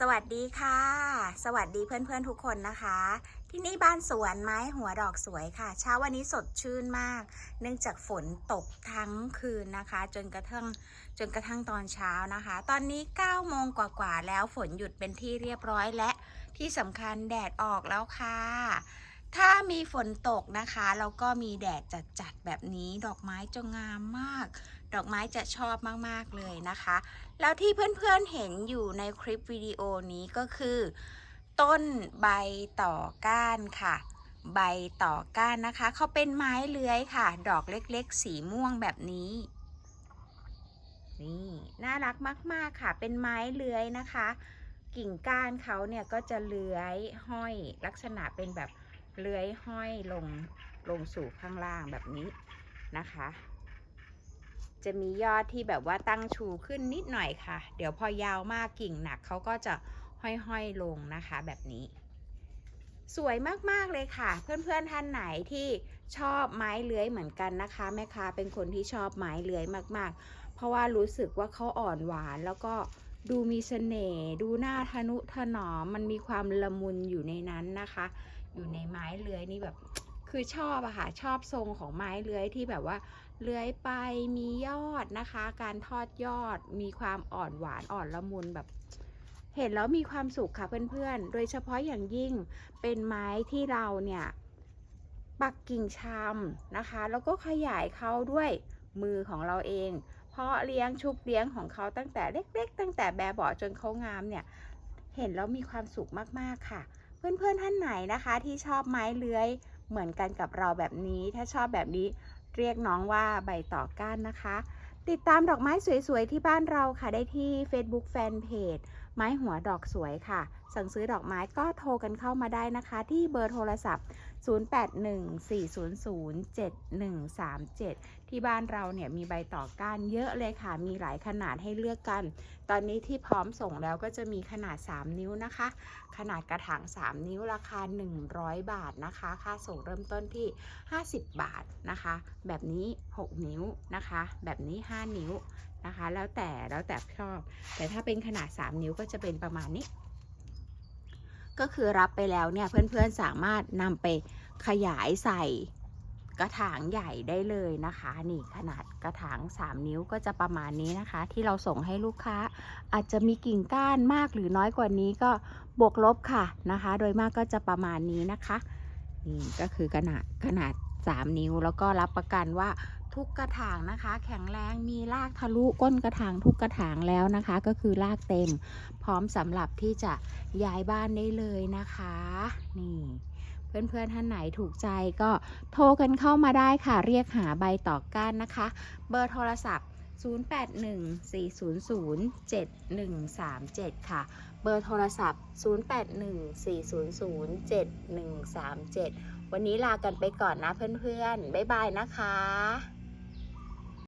สวัสดีค่ะ สวัสดีเพื่อนๆทุกคนนะคะ ที่นี่บ้านสวนไม้หัวดอกสวยค่ะ เช้าวันนี้สดชื่นมาก เนื่องจากฝนตกทั้งคืนนะคะ จนกระทั่งจนกระทั่งตอนเช้านะคะ ตอนนี้9โมงกว่าๆแล้วฝนหยุดเป็นที่เรียบร้อยและที่สำคัญแดดออกแล้วค่ะ ถ้ามีฝนตกนะคะแล้วก็มีแดดจัดๆแบบนี้ดอกไม้จะงามมาก ดอกไม้จะชอบมากๆเลยนะคะ แล้วที่เพื่อนๆเห็นอยู่ในคลิปวิดีโอนี้ก็คือ ต้นใบต่อก้านค่ะ ใบต่อก้านนะคะ เขาเป็นไม้เลื้อยค่ะ ดอกเล็กๆ สีม่วงแบบนี้นี่น่ารักมาก ๆ ค่ะ เป็นไม้เลื้อยนะคะ กิ่งก้านเขาเนี่ยก็จะเลื้อยห้อยลักษณะเป็นแบบเลื้อยห้อยลงลงสู่ข้างล่างแบบนี้นะคะ จะมียอดที่แบบว่าตั้งชูขึ้นนิดหน่อยค่ะ เดี๋ยวพอยาวมากกิ่งหนักเขาก็จะห้อยๆลงนะคะแบบนี้ สวยมากๆเลยค่ะ เพื่อนๆท่านไหนที่ชอบไม้เลื้อยเหมือนกันนะคะแม่ค้าเป็นคนที่ชอบไม้เลื้อยมากๆ เพราะว่ารู้สึกว่าเขาอ่อนหวานแล้วก็ดูมีเสน่ห์ดูหน่าทะนุถนอมมันมีความละมุนอยู่ในนั้นนะคะ อยู่ในไม้เลื้อยนี่แบบ คือชอบอะค่ะชอบทรงของไม้เลื้อยที่แบบว่าเลื้อยไปมียอดนะคะ การทอดยอดมีความอ่อนหวานอ่อนละมุนแบบ เห็นแล้วมีความสุขค่ะเพื่อนๆ โดยเฉพาะอย่างยิ่งเป็นไม้ที่เราเนี่ยปักกิ่งชำนะคะ แล้วก็ขยายเขาด้วยมือของเราเองเพราะเลี้ยงชุบเลี้ยงของเขาตั้งแต่เล็ก ๆ ตั้งแต่แบบเบาจนเขางามเนี่ยเห็นแล้วมีความสุขมากๆค่ะ เพื่อนๆท่านไหนนะคะที่ชอบไม้เลื้อย เหมือนกันกับเราแบบนี้ ถ้าชอบแบบนี้เรียกน้องว่าใบต่อก้านนะคะ ติดตามดอกไม้สวยๆ ที่บ้านเราค่ะได้ที่ Facebook Fanpage ไม้หัวดอกสวยค่ะ สั่งซื้อดอกไม้ก็โทรกันเข้ามาได้นะคะ ที่เบอร์โทรศัพท์ 0814007137 ที่บ้านเราเนี่ยมีใบต่อก้านเยอะเลยค่ะ มีหลายขนาดให้เลือกกัน ตอนนี้ที่พร้อมส่งแล้วก็จะมีขนาด 3 นิ้วนะคะ ขนาดกระถาง 3 นิ้วราคา 100 บาทนะคะ ค่าส่งเริ่มต้นที่ 50 บาทนะคะ แบบนี้ 6 นิ้วนะคะ แบบนี้ 5 นิ้ว นะคะ แล้วแต่แล้วแต่ชอบ แต่ถ้าเป็นขนาด 3 นิ้วก็จะเป็นประมาณนี้ ก็คือรับไปแล้วเนี่ย เพื่อนๆสามารถนำไปขยายใส่กระถางใหญ่ได้เลยนะคะ นี่ขนาดกระถาง 3 นิ้วก็จะประมาณนี้นะคะ ที่เราส่งให้ลูกค้า อาจจะมีกิ่งก้านมากหรือน้อยกว่านี้ก็บวกลบค่ะนะคะ โดยมากก็จะประมาณนี้นะคะนี่ก็คือขนาดขนาด 3 นิ้วแล้วก็รับประกันว่า ทุกกระถางนะคะ แข็งแรงมีรากทะลุก้นกระถางทุกกระถางแล้วนะคะ ก็คือรากเต็ม พร้อมสำหรับที่จะย้ายบ้านได้เลยนะคะ นี่เพื่อนๆท่านไหนถูกใจก็โทรกันเข้ามาได้ค่ะ เรียกหาใบต่อก้านนะคะ เบอร์โทรศัพท์ 0814007137 ค่ะ เบอร์โทรศัพท์ 0814007137 วันนี้ลากันไปก่อนนะเพื่อนๆ บ๊ายบายนะคะ